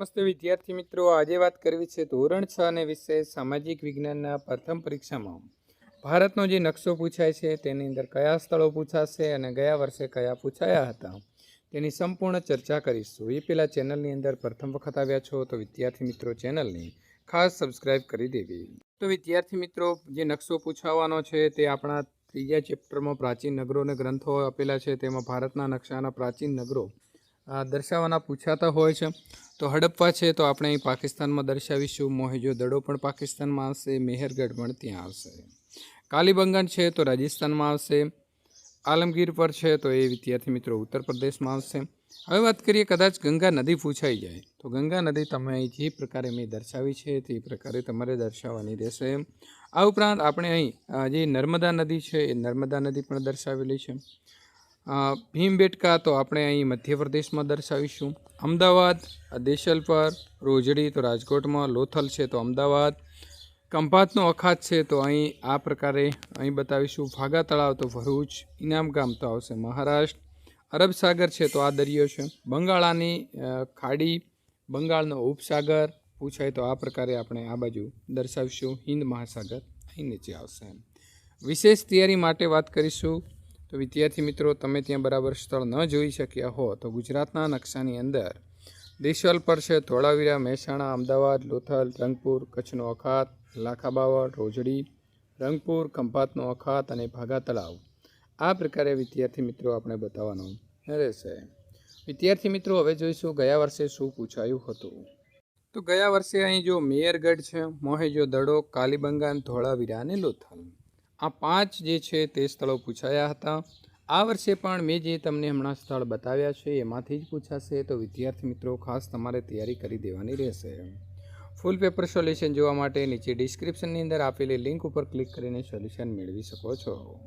નમસ્તે વિદ્યાર્થી મિત્રો, આજે વાત કરવી છે ધોરણ છ અને વિષય સામાજિક વિજ્ઞાનના પ્રથમ પરીક્ષામાં. ભારતનો જે નકશો પૂછાય છે, તેની અંદર કયા સ્થળો પૂછાશે અને ગયા વર્ષે કયા પૂછાયા હતા, તેની સંપૂર્ણ ચર્ચા કરીશું. એ પહેલાં ચેનલની અંદર પ્રથમ વખત આવ્યા છો, તો વિદ્યાર્થી મિત્રો ચેનલની ખાસ સબસ્ક્રાઇબ કરી દેવી. તો વિદ્યાર્થી મિત્રો, જે નકશો પૂછાવાનો છે, તે આપણા ત્રીજા ચેપ્ટરમાં પ્રાચીન નગરો અને ગ્રંથો આપેલા છે. તેમાં ભારતના નકશાના પ્રાચીન નગરો દર્શાવવાના પૂછાતા હોય છે. તો હડપ્પા છે તો આપણે અહીં પાકિસ્તાનમાં દર્શાવીશું. મોહેજો દડો પણ પાકિસ્તાનમાં આવશે. મેહરગઢ પણ ત્યાં આવશે. કાલીબંગન છે તો રાજસ્થાનમાં આવશે. આલમગીર પર છે તો એ વિદ્યાર્થી મિત્રો ઉત્તર પ્રદેશમાં આવશે. હવે વાત કરીએ કદાચ ગંગા નદી પૂછાઈ જાય. તો ગંગા નદી તમે અહીં જે પ્રકારે મેં દર્શાવી છે તે પ્રકારે તમારે દર્શાવવાની રહેશે. આ ઉપરાંત આપણે અહીં જે નર્મદા નદી છે એ નર્મદા નદી પણ દર્શાવેલી છે. ભીમબેટકા તો આપણે અહીં મધ્યપ્રદેશમાં દર્શાવીશું. અમદાવાદ દેશલ પર, રોજડી તો રાજકોટમાં, લોથલ છે તો અમદાવાદ. કંપાતનો અખાત છે તો અહીં આ પ્રકારે અહીં બતાવીશું. ભાગા તળાવ તો ભરૂચ, ઇનામ ગામ તો આવશે મહારાષ્ટ્ર. અરબ સાગર છે તો આ દરિયો છે. બંગાળાની ખાડી, બંગાળનો ઉપસાગર, પૂછાય તો આ પ્રકારે આપણે આ બાજુ દર્શાવીશું. હિન્દ મહાસાગર અહીં નીચે આવશે. વિશેષ તૈયારી માટે વાત કરીશું. તો વિદ્યાર્થી મિત્રો, તમે ત્યાં બરાબર સ્થળ ન જોઈ શક્યા હો તો ગુજરાતના નકશાની અંદર દેશલ પર છે ધોળાવીરા, મહેસાણા, અમદાવાદ, લોથલ, રંગપુર, કચ્છનો અખાત, લાખાબાવળ, રોજડી, રંગપુર, ખંભાતનો અખાત અને ભાગા તળાવ આ પ્રકારે વિદ્યાર્થી મિત્રો આપણે બતાવવાનું રહેશે. વિદ્યાર્થી મિત્રો, હવે જોઈશું ગયા વર્ષે શું પૂછાયું હતું. તો ગયા વર્ષે અહીં જો મેયરગઢ છે મોહેજો દડો, કાલીબંગાન, ધોળાવીરા અને લોથલ. આ પાંચ જે છે તે સ્થળો પૂછાયા હતા. આ વર્ષે પણ મેં જે તમને હમણાં સ્થળ બતાવ્યા છે, એમાંથી જ પૂછાશે. તો વિદ્યાર્થી મિત્રો, ખાસ તમારે તૈયારી કરી દેવાની રહેશે. ફૂલ પેપર સોલ્યુશન જોવા માટે નીચે ડિસ્ક્રિપ્શનની અંદર આપેલી લિંક ઉપર ક્લિક કરીને સોલ્યુશન મેળવી શકો છો.